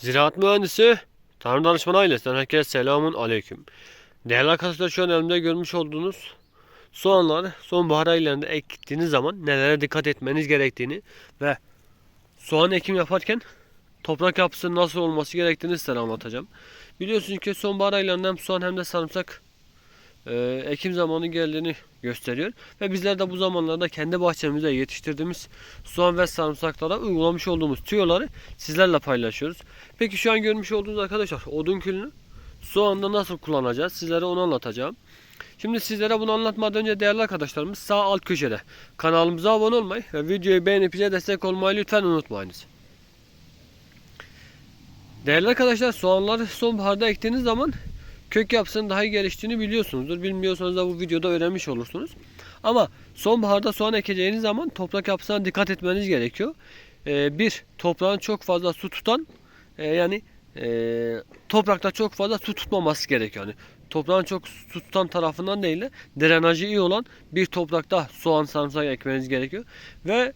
Ziraat mühendisi, tarım danışmanı ailesinden herkese selamun aleyküm. Değerli arkadaşlar şu an elimde görmüş olduğunuz soğanları sonbahar aylarında ektiğiniz zaman nelere dikkat etmeniz gerektiğini ve soğan ekim yaparken toprak yapısının nasıl olması gerektiğini size anlatacağım. Biliyorsunuz ki sonbahar aylarında hem soğan hem de sarımsak e, ekim zamanı geldiğini gösteriyor. Ve bizler de bu zamanlarda kendi bahçemizde yetiştirdiğimiz soğan ve sarımsaklara uygulamış olduğumuz tüyoları sizlerle paylaşıyoruz. Peki şu an görmüş olduğunuz arkadaşlar odun külünü soğanda nasıl kullanacağız sizlere onu anlatacağım. Şimdi sizlere bunu anlatmadan önce değerli arkadaşlarımız sağ alt köşede kanalımıza abone olmayı ve videoyu beğenip bize destek olmayı lütfen unutmayınız. Değerli arkadaşlar soğanları sonbaharda ektiğiniz zaman kök yapısının daha iyi geliştiğini biliyorsunuzdur. Bilmiyorsanız da bu videoda öğrenmiş olursunuz. Ama sonbaharda soğan ekeceğiniz zaman toprak yapısına dikkat etmeniz gerekiyor. Ee, bir, toprağın çok fazla su tutan e, yani e, toprakta çok fazla su tutmaması gerekiyor. Yani toprağın çok su tutan tarafından değil de drenajı iyi olan bir toprakta soğan sarımsak ekmeniz gerekiyor. Ve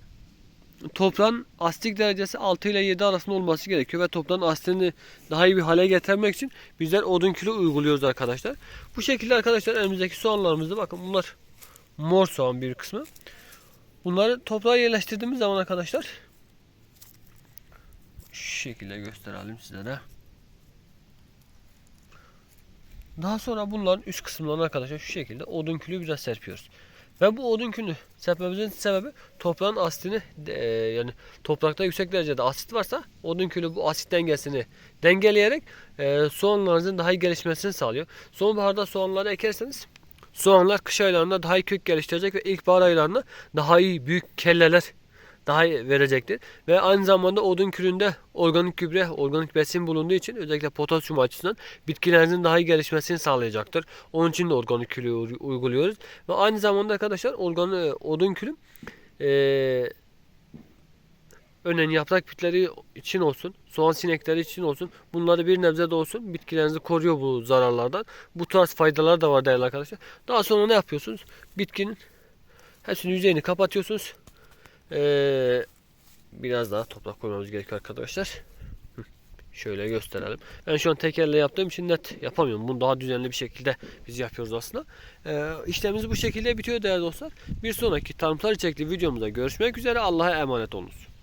toprağın asitlik derecesi 6 ile 7 arasında olması gerekiyor ve toprağın asitini daha iyi bir hale getirmek için bizler odun külü uyguluyoruz arkadaşlar. Bu şekilde arkadaşlar elimizdeki soğanlarımızda bakın bunlar mor soğan bir kısmı. Bunları toprağa yerleştirdiğimiz zaman arkadaşlar şu şekilde gösterelim size de. Daha sonra bunların üst kısımlarına arkadaşlar şu şekilde odun külü biraz serpiyoruz. Ve bu odun külünü serpmemizin sebebi toprağın asitini e, yani toprakta yüksek derecede asit varsa odun külü bu asit dengesini dengeleyerek e, soğanlarınızın daha iyi gelişmesini sağlıyor. Sonbaharda soğanları ekerseniz soğanlar kış aylarında daha iyi kök geliştirecek ve ilkbahar aylarında daha iyi büyük kelleler daha verecektir. Ve aynı zamanda odun külünde organik gübre, organik besin bulunduğu için özellikle potasyum açısından bitkilerinizin daha iyi gelişmesini sağlayacaktır. Onun için de organik külü uyguluyoruz. Ve aynı zamanda arkadaşlar organ, odun külü ee, örneğin yaprak bitleri için olsun, soğan sinekleri için olsun bunları bir nebze de olsun bitkilerinizi koruyor bu zararlardan. Bu tarz faydalar da var değerli arkadaşlar. Daha sonra ne yapıyorsunuz? Bitkinin hepsinin yüzeyini kapatıyorsunuz. Ee, biraz daha toprak koymamız gerekiyor arkadaşlar. Şöyle gösterelim. Ben şu an tek elle yaptığım için net yapamıyorum. Bunu daha düzenli bir şekilde biz yapıyoruz aslında. Ee, işlemimiz bu şekilde bitiyor değerli dostlar. Bir sonraki tarımsal içerikli videomuzda görüşmek üzere. Allah'a emanet olunuz.